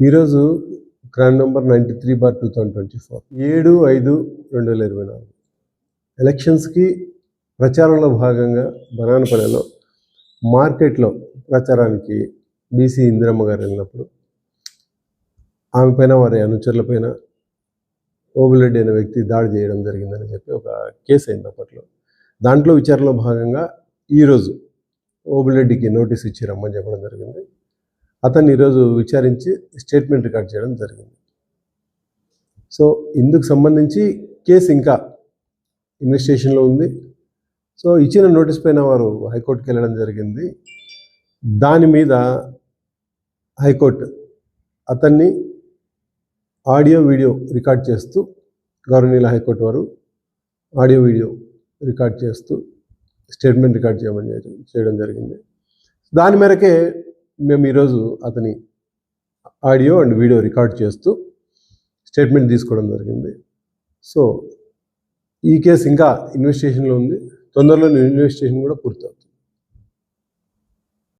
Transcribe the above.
ఈరోజు crime number ninety three bar two thousand twenty four. ఏడు ఐదు రెండు వేల ఇరవై నాలుగు. ఎలక్షన్స్కి ప్రచారంలో భాగంగా బనానపల్లెలో మార్కెట్లో ప్రచారానికి బీసీ ఇందిరమ్మ గారు వెళ్ళినప్పుడు ఆమె పైన వారి అనుచరులపైన ఓబులెడ్డి అనే వ్యక్తి దాడి చేయడం జరిగిందని చెప్పి ఒక కేసు అయింది అప్పట్లో. దాంట్లో విచారణలో భాగంగా ఈరోజు ఓబులెడ్డికి నోటీస్ ఇచ్చి రమ్మని చెప్పడం జరిగింది. అతన్ని ఈరోజు విచారించి స్టేట్మెంట్ రికార్డ్ చేయడం జరిగింది. సో ఇందుకు సంబంధించి కేసు ఇంకా ఇన్వెస్టిగేషన్లో ఉంది. సో ఇచ్చిన నోటీస్ పైన వారు హైకోర్టుకి వెళ్ళడం జరిగింది. దాని మీద హైకోర్టు అతన్ని ఆడియో వీడియో రికార్డ్ చేస్తూ గవర్నీల హైకోర్టు వారు ఆడియో వీడియో రికార్డ్ చేస్తూ స్టేట్మెంట్ రికార్డ్ చేయమని చేయడం జరిగింది. దాని మేరకే మేము ఈరోజు అతని ఆడియో అండ్ వీడియో రికార్డ్ చేస్తూ స్టేట్మెంట్ తీసుకోవడం జరిగింది. సో ఈ కేసు ఇంకా ఇన్వెస్టిగేషన్లో ఉంది. తొందరలో ఇన్వెస్టిగేషన్ కూడా పూర్తవుతుంది.